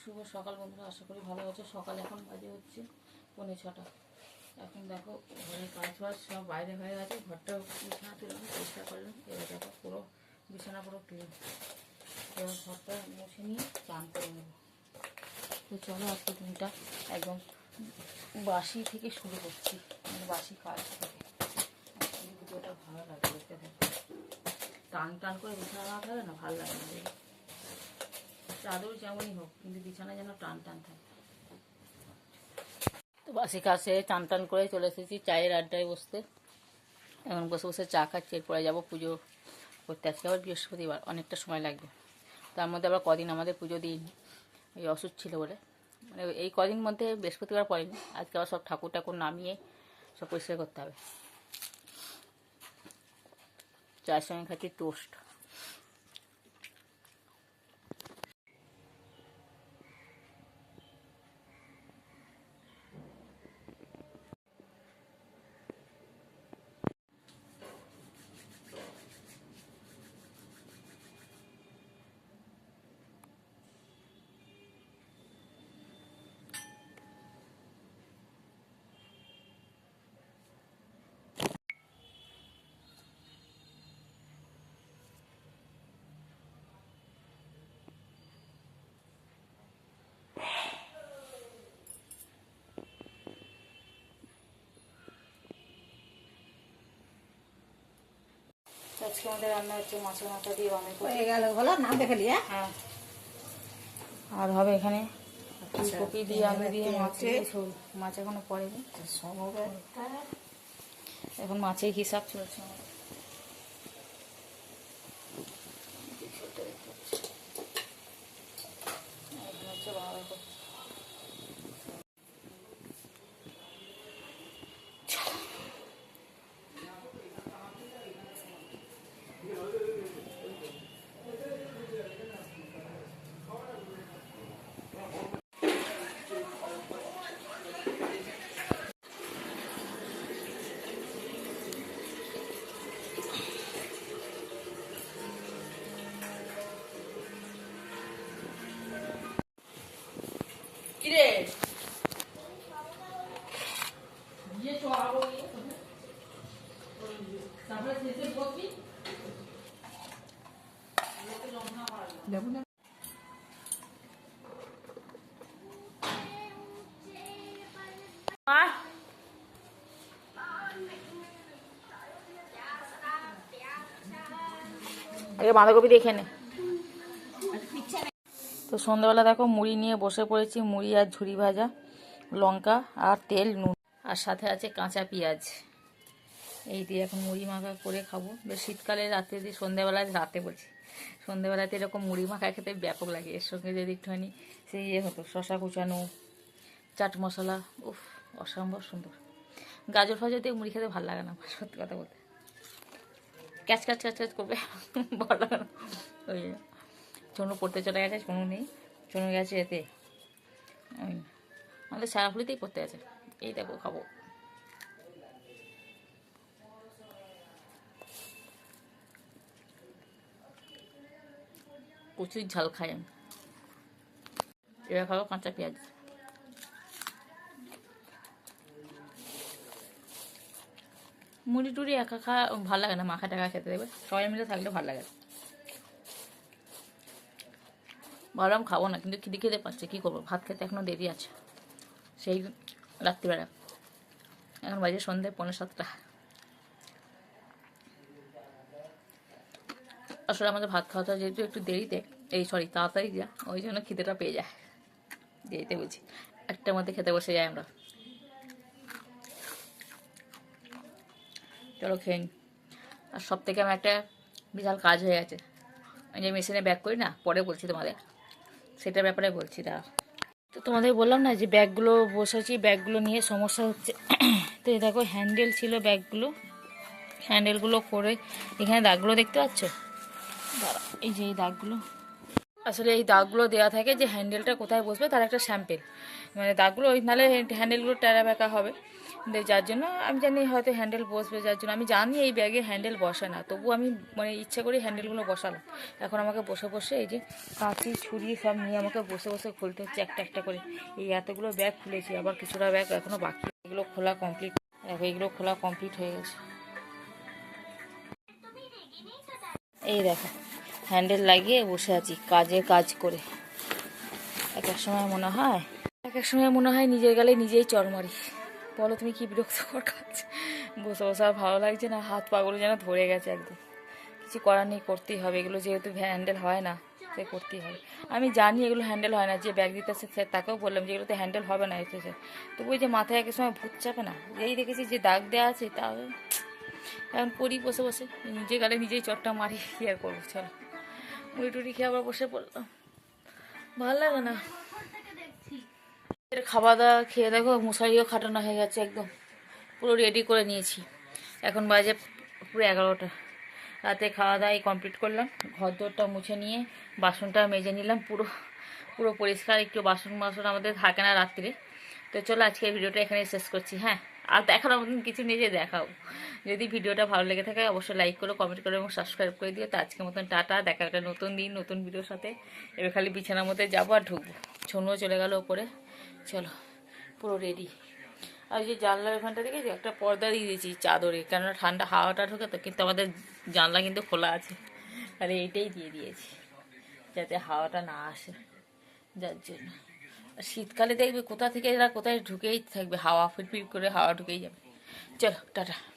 শুভ সকাল বন্ধুরা, আশা করি ভালো আছে। সকাল এখন বাজে হচ্ছে পৌনে ছটা। এখন দেখো, ঘরের কাজ বাজ সব বাইরে হয়ে গেছে ঘরটা বিছানা তুললাম চেষ্টা করলাম এবার দেখো, পুরো বিছানা পুরো ক্লিন এবার ঘরটা মুছে নিয়ে চান করে নেব। তো চলো, আজকে দিনটা একদম বাসি থেকে শুরু করছি মানে বাসি কাজ থেকে। ভিডিওটা ভালো লাগে দেখতে। টান টান করে বিছানা না না? ভালো লাগে না। চাদর যেমনই হোক, কিন্তু বিছানা যেন টান টান থাকে। তো বাসি কাছে টান টান করে চলে এসেছি, চায়ের আড্ডায় বসতে। এখন বসে বসে চা খাচ্ছি, এরপরে যাব পুজো করতে। আজকে আবার বৃহস্পতিবার, অনেকটা সময় লাগবে। তার মধ্যে আবার কদিন আমাদের পুজো দিন, এই অসুখ ছিল বলে। মানে এই কদিন মধ্যে বৃহস্পতিবার পড়েনি, আজকে আবার সব ঠাকুর ঠাকুর নামিয়ে সব পরিষ্কার করতে হবে। চায়ের সঙ্গে খাচ্ছি টোস্ট। আজকে আমাদের রান্না হচ্ছে মাছের মাথা দিয়ে অনেক হয়ে গেল বলো নাম দেখে লিয়া হ্যাঁ? আর হবে এখানে ফুলকপি দিয়ে আলু দিয়ে মাছ মাছ এখনও পড়েনি সম্ভব এখন মাছের হিসাব চলছে। আমাদের। কিরে? তারপরে শেষে বসবি। বাঁধাকপি দেখে নে। তো সন্ধ্যাবেলা দেখো মুড়ি নিয়ে বসে পড়েছি, মুড়ি আর ঝুড়ি ভাজা, লঙ্কা আর তেল, নুন। আর সাথে আছে কাঁচা পেঁয়াজ। এই দিয়ে এখন মুড়ি মাখা করে খাব। বেশ শীতকালে রাতে দিয়ে সন্ধ্যাবেলায় রাতে বলছি, সন্ধ্যাবেলাতে এরকম মুড়ি মাখা খেতে ব্যাপক লাগে। এর সঙ্গে যদি একটুখানি সেই ইয়ে হতো, শশা কুচানো, চাট মশলা, উফ, অসম্ভব সুন্দর। গাজর ফাজর দিয়ে মুড়ি খেতে ভালো লাগে না, সত্যি কথা বলতে। ক্যাচ ক্যাচ ক্যাচ ক্যাচ করবে ভালো লাগে না ওই। চনু পড়তে চলে গেছে, চনু নেই। চনু গেছে এতে। ওই, আমাদের সারাফুলিতেই পড়তে গেছে এই দেখো, খাব। প্রচুর ঝাল খাই আমি। এবার খাব কাঁচা পেঁয়াজ। মুড়ি টুড়ি একা খাওয়া ভালো লাগে না, মাখা টাকা খেতে দেবে সবাই মিলে থাকলে ভালো লাগে। ভাবলাম খাব না, কিন্তু খিদে খেতে পাচ্ছে, কী করব? ভাত খেতে এখনও দেরি আছে। সেই রাত্রিবেলা। এখন বাজে সন্ধ্যে পনেরো সাতটা। আসলে আমাদের ভাত খাওয়াটা যেহেতু একটু দেরিতে, এই সরি তাড়াতাড়ি যা, ওই জন্য খিদেটা পেয়ে যায়। দেরিতে বুঝি একটার মধ্যে খেতে বসে যাই আমরা। চলো খেয়ে আর সব থেকে আমার একটা বিশাল কাজ হয়ে গেছে। যে মেশিনে ব্যাক করি না, পরে বলছি তোমাদের। সেটার ব্যাপারে বলছি দাও তো তোমাদের বললাম না যে ব্যাগগুলো বসেছি, ব্যাগগুলো নিয়ে সমস্যা হচ্ছে। তো এই দেখো হ্যান্ডেল ছিল ব্যাগগুলো। হ্যান্ডেলগুলো করে এখানে দাগগুলো দেখতে পাচ্ছ? এই যে এই দাগগুলো। আসলে এই দাগগুলো দেওয়া থাকে যে হ্যান্ডেলটা কোথায় বসবে, তার একটা স্যাম্পেল। মানে দাগগুলো, ওই নাহলে হ্যান্ডেলগুলো টেরা বেঁকা হবে। যার জন্য আমি জানি হয়তো হ্যান্ডেল বসবে, যার জন্য আমি জানি এই ব্যাগে হ্যান্ডেল বসে না। তবু আমি মানে ইচ্ছা করি হ্যান্ডেলগুলো বসালাম। এখন আমাকে বসে বসে এই যে কাঁচি, ছুরি সব নিয়ে আমাকে বসে বসে খুলতে হচ্ছে একটা একটা করে। এই এতগুলো ব্যাগ খুলেছি, আবার কিছুটা ব্যাগ এখনও বাকি। এগুলো খোলা কমপ্লিট এগুলো খোলা কমপ্লিট হয়ে গেছে। এই দেখো। হ্যান্ডেল লাগিয়ে বসে আছি কাজে কাজ করে। এক এক সময় মনে হয়, এক এক সময় মনে হয় নিজের গালে নিজেই চর মারি। বলো, তুমি কি বিরক্তকর কাজ? বসে বসে আর ভালো লাগছে না, হাত পাগুলো যেন ধরে গেছে একদম। কিছু করার নেই, করতেই হবে। এগুলো যেহেতু হ্যান্ডেল হয় না সে করতেই হবে। আমি জানি এগুলো হ্যান্ডেল হয় না, যে ব্যাগ দিতেছে সে, তাকেও বললাম যে এগুলোতে হ্যান্ডেল হবে না এসেছে। তবু যে মাথায় এক সময় ভূত চাপে না, যেই দেখেছি যে দাগ দেওয়া আছে তা এখন করি বসে বসে নিজে গালে নিজেই চটটা মারি, কি আর করব, চলো। মুড়ি খেয়ে আবার বসে পড়লাম। ভালো লাগে না। খাওয়া দাওয়া খেয়ে দেখো মশারিও খাটানো হয়ে গেছে একদম। পুরো রেডি করে নিয়েছি। এখন বাজে পুরো এগারোটা। রাতে খাওয়া দাওয়া কমপ্লিট করলাম। ঘর দোরটা মুছে নিয়ে বাসনটা মেজে নিলাম। পুরো পুরো পরিষ্কার। একটু বাসন বাসন আমাদের থাকে না রাত্রে। তো চলো আজকে ভিডিওটা এখানে শেষ করছি হ্যাঁ? আর দেখার মতন কিছু নিজে দেখাও। যদি ভিডিওটা ভালো লেগে থাকে, অবশ্যই লাইক করো কমেন্ট করো এবং সাবস্ক্রাইব করে দিও। তো আজকের মতন টাটা, দেখা একটা নতুন দিন, নতুন ভিডিওর সাথে। এবার খালি বিছানার মধ্যে যাব আর ঢুকবো। ছনুও চলে গেল ওপরে। চলো, পুরো রেডি আর যে জানলার ওখানটা দেখেছি? একটা পর্দা দিয়ে দিয়েছি চাদরে। কেননা ঠান্ডা, হাওয়াটা ঢোকে তো, কিন্তু আমাদের জানলা কিন্তু খোলা আছে। আর এইটাই দিয়ে দিয়েছি, যাতে হাওয়াটা না আসে। যার জন্য। শীতকালে দেখবে কোথা থেকে এরা কোথায় ঢুকেই থাকবে, হাওয়া ফিরফির করে হাওয়া ঢুকেই যাবে। চলো, টাটা।